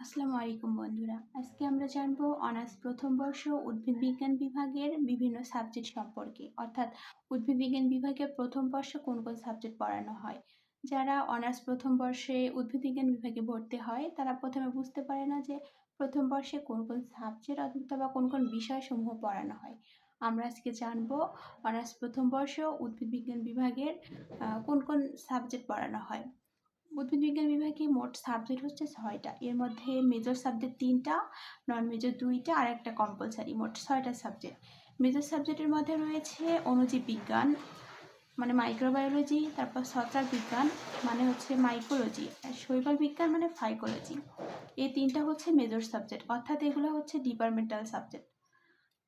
আসসালামু আলাইকুম বন্ধুরা। আজকে আমরা জানব অনার্স প্রথম বর্ষ উদ্ভিদ বিজ্ঞান বিভাগের বিভিন্ন সাবজেক্ট সম্পর্কে। অর্থাৎ উদ্ভিদ বিজ্ঞান বিভাগের প্রথম বর্ষে কোন কোন সাবজেক্ট পড়ানো হয়? যারা অনার্স প্রথম বর্ষে উদ্ভিদ বিজ্ঞান বিভাগে ভর্তি হয়, তারা প্রথমে বুঝতে পারে না যে প্রথম বর্ষে কোন কোন সাবজেক্ট অথবা কোন কোন বিষয়সমূহ পড়ানো হয়। আমরা আজকে জানব অনার্স প্রথম বর্ষ উদ্ভিদ বিজ্ঞান বিভাগের কোন কোন সাবজেক্ট পড়ানো হয়। উদ্ভিদ বিজ্ঞান বিভাগে মোট সাবজেক্ট হচ্ছে ছয়টা। এর মধ্যে মেজর সাবজেক্ট তিনটা নন মেজর দুইটা আর একটা কম্পালসারি মোট ছয়টা সাবজেক্ট মেজর সাবজেক্টের মধ্যে রয়েছে অণুজীব বিজ্ঞান মানে মাইক্রোবায়োলজি তারপর ছত্রাক বিজ্ঞান মানে হচ্ছে মাইকোলজি আর শৈবাল বিজ্ঞান মানে ফাইকোলজি এই তিনটা হচ্ছে মেজর সাবজেক্ট অর্থাৎ এগুলো হচ্ছে ডিপার্টমেন্টাল সাবজেক্ট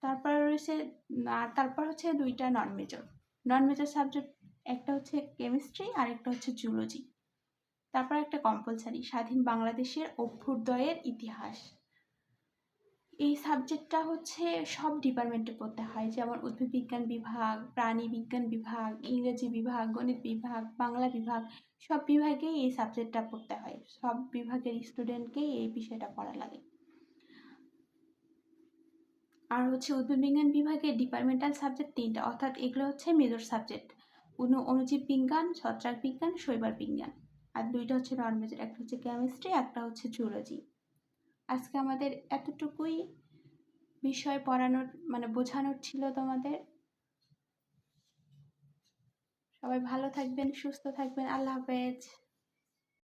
তারপর রয়েছে আর তারপর হচ্ছে দুইটা non major non major subject একটা হচ্ছে কেমিস্ট্রি আর একটা হচ্ছে জুলজি তারপর একটা কম্পালসারি স্বাধীন বাংলাদেশের অভ্যুদয়ের ইতিহাস। এই সাবজেক্টটা হচ্ছে সব ডিপার্টমেন্টে পড়তে হয়, যেমন উদ্ভিদ বিজ্ঞান বিভাগ, প্রাণী বিজ্ঞান বিভাগ, ইংরেজি বিভাগ, গণিত বিভাগ, বাংলা বিভাগ, সব বিভাগেই এই সাবজেক্টটা পড়তে হয়। সব বিভাগের স্টুডেন্টকেই এই বিষয়টা পড়া লাগে। আর হচ্ছে উদ্ভিদ বিজ্ঞান বিভাগের ডিপার্টমেন্টাল সাবজেক্ট তিনটা, অর্থাৎ এগুলো হচ্ছে মেজর সাবজেক্ট অনু অণুজীব বিজ্ঞান, ছত্রাক বিজ্ঞান, শৈবাল বিজ্ঞান। আর দুইটা হচ্ছে নন মেজর একটা হচ্ছে কেমিস্ট্রি একটা হচ্ছে জুলজি আজকে আমাদের এতটুকুই বিষয় পড়ানোর মানে বোঝানোর ছিল তোমাদের। সবাই ভালো থাকবেন, সুস্থ থাকবেন, আল্লাহ হাফেজ।